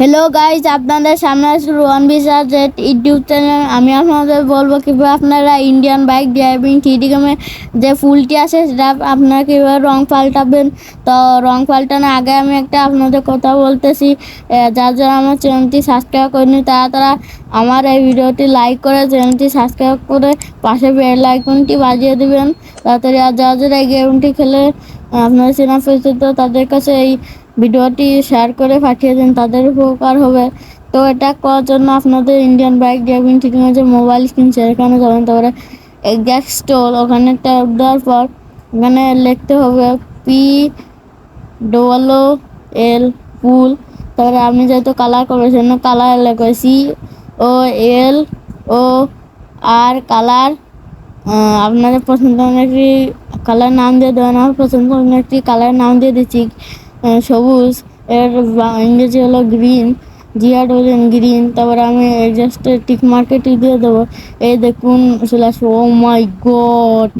Hello guys আপনাদের সামনে আছে রোহান বিশ্বাস জেট ইউটিউব চ্যানেল আমি আপনাদের বলব কীভাবে আপনারা ইন্ডিয়ান বাইক ড্রাইভিং থ্রিডি গেমে যে ফুলটি আছে, সেটা আপনারা কীভাবে রং পাল্টাবেন। তো রং পাল্টানোর আগে আমি একটা আপনাদের কথা বলতেছি। যার যারা আমার চ্যানেলটি সাবস্ক্রাইব করেনি তারা তারা আমার এই ভিডিওটি লাইক করে, চ্যানেলটি সাবস্ক্রাইব করে পাশে বেল আইকনটি বাজিয়ে দেবেন। তাড়াতাড়ি আর যারা যারা এই গেমটি খেলে আপনারা চেনা পরিচিত, তাদের কাছে এই ভিডিওটি শেয়ার করে পাঠিয়ে দিন, তাদের উপকার হবে। তো এটা করার জন্য আপনাদের ইন্ডিয়ান বাইক ড্রাইভিং ঠিক আছে মোবাইল স্ক্রিন সেখানে যাবেন তারপরে গ্যাস স্টোর ওখানে ট্যাপ দেওয়ার পর ওখানে লিখতে হবে পি ডবল এল পুল তারপরে আপনি যেহেতু কালার করব সেজন্য কালার লেখো সি ও এল ও আর কালার আপনাদের পছন্দ একটি কালার নাম দিয়ে দেবেন আমার পছন্দ একটি কালার নাম দিয়ে দিচ্ছি। সবুজ, এর ইংরেজি হলো গ্রিন জিয়াড হলেন গ্রিন তারপরে আমি জাস্ট টিক মার্কেটই দিয়ে দেবো। এই দেখুন চলে আসব ও মাই গড